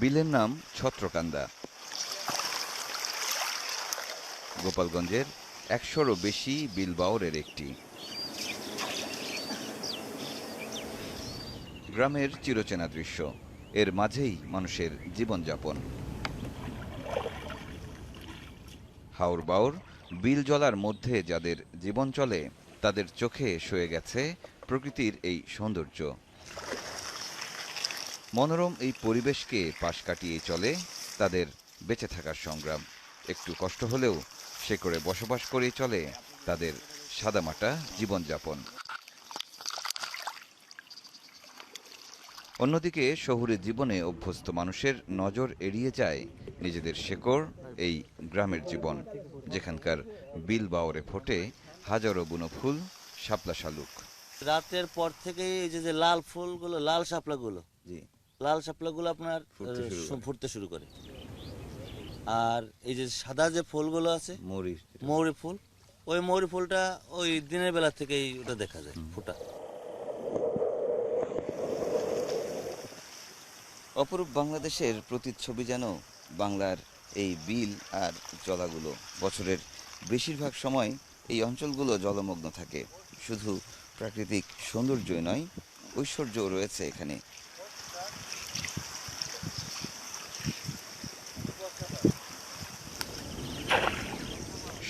বিলের নাম ছত্রকান্দা। গোপালগঞ্জের একশোরও বেশি বিল বাওরের একটি। গ্রামের চিরচেনা দৃশ্য, এর মাঝেই মানুষের জীবনযাপন। হাওর বাওর বিল জলার মধ্যে যাদের জীবন চলে, তাদের চোখে সয়ে গেছে প্রকৃতির এই সৌন্দর্য। মনোরম এই পরিবেশকে পাশ কাটিয়ে চলে তাদের বেঁচে থাকার সংগ্রাম। একটু কষ্ট হলেও সে করে বসবাস করেই চলে তাদের সাদামাটা জীবনযাপন। অন্যদিকে শহুরে জীবনে অভ্যস্ত মানুষের নজর এড়িয়ে যায় নিজেদের শেকড় এই গ্রামের জীবন। যেখানকার বিল বাওরে ফোটে হাজারো বুনো ফুল শাপলা শালুক। রাতের পর থেকে এই যে যে লাল ফুলগুলো লাল শাপলাগুলো। জি। লাল শাপলাগুলো আপনার ফুটতে শুরু করে। আর এই যে সাদা যে ফুলগুলো আছে মরিচ মৌরি ফুল ওই মৌরি ফুলটা ওই দিনের বেলা থেকেই ওটা দেখা যায় ফোটা। অপরূপ বাংলাদেশের প্রতিচ্ছবি যেন বাংলার এই বিল আর জলাগুলো। বছরের বেশিরভাগ সময় এই অঞ্চলগুলো জলমগ্ন থাকে। শুধু প্রাকৃতিক সৌন্দর্যই নয় ঐশ্বর্যও রয়েছে এখানে।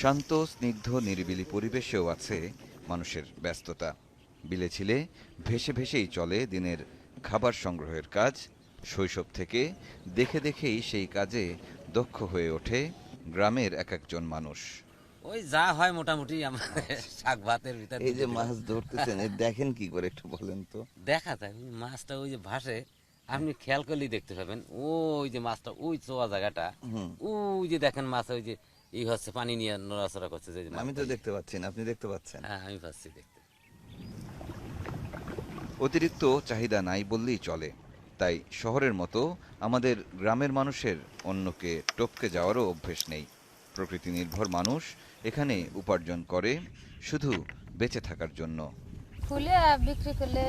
শান্ত স্নিগ্ধ নিরিবিলি পরিবেশেও আছে মানুষের ব্যস্ততা। বিলে ছিলে ভেসে ভেসেই চলে দিনের খাবার সংগ্রহের কাজ। শৈশব থেকে দেখে দেখেই সেই কাজে দক্ষ হয়ে ওঠে গ্রামের এক একজন মানুষ। ওই যা হয় মোটামুটি আমার শাক ভাতের ভিতর এই যে মাছ ধরতেছেন দেখেন কি করে একটু বলেন তো। দেখা যায় মাছটা ওই যে ভাসে আপনি খেয়াল করলেই দেখতে পাবেন। ওই যে মাছটা ওই চোয়া জায়গাটা ওই যে দেখেন মাছ ওই যে ই হচ্ছে পানি নিয়ে নড়াচড়া করছে যে আমি তো দেখতে পাচ্ছি না আপনি দেখতে পাচ্ছেন। হ্যাঁ আমি পাচ্ছি দেখতে। অতিরিক্ত চাহিদা নাই বললেই চলে। তাই শহরের মতো আমাদের গ্রামের মানুষের অন্যকে টপকে যাওয়ারও অভ্যেস নেই। প্রকৃতি নির্ভর মানুষ এখানে উপার্জন করে শুধু বেঁচে থাকার জন্য। খুলে বিক্রি করলে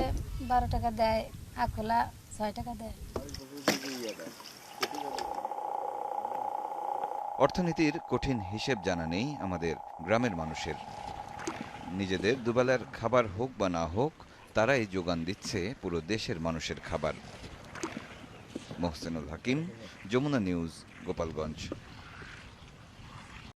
বারো টাকা দেয় আর খোলা ছয় টাকা দেয়। অর্থনীতির কঠিন হিসেব জানা নেই আমাদের গ্রামের মানুষের। নিজেদের দুবেলার খাবার হোক বা না হোক, তারাই যোগান দিচ্ছে পুরো দেশের মানুষের খাবার। মোহসেনুল হাকিম, যমুনা নিউজ, গোপালগঞ্জ।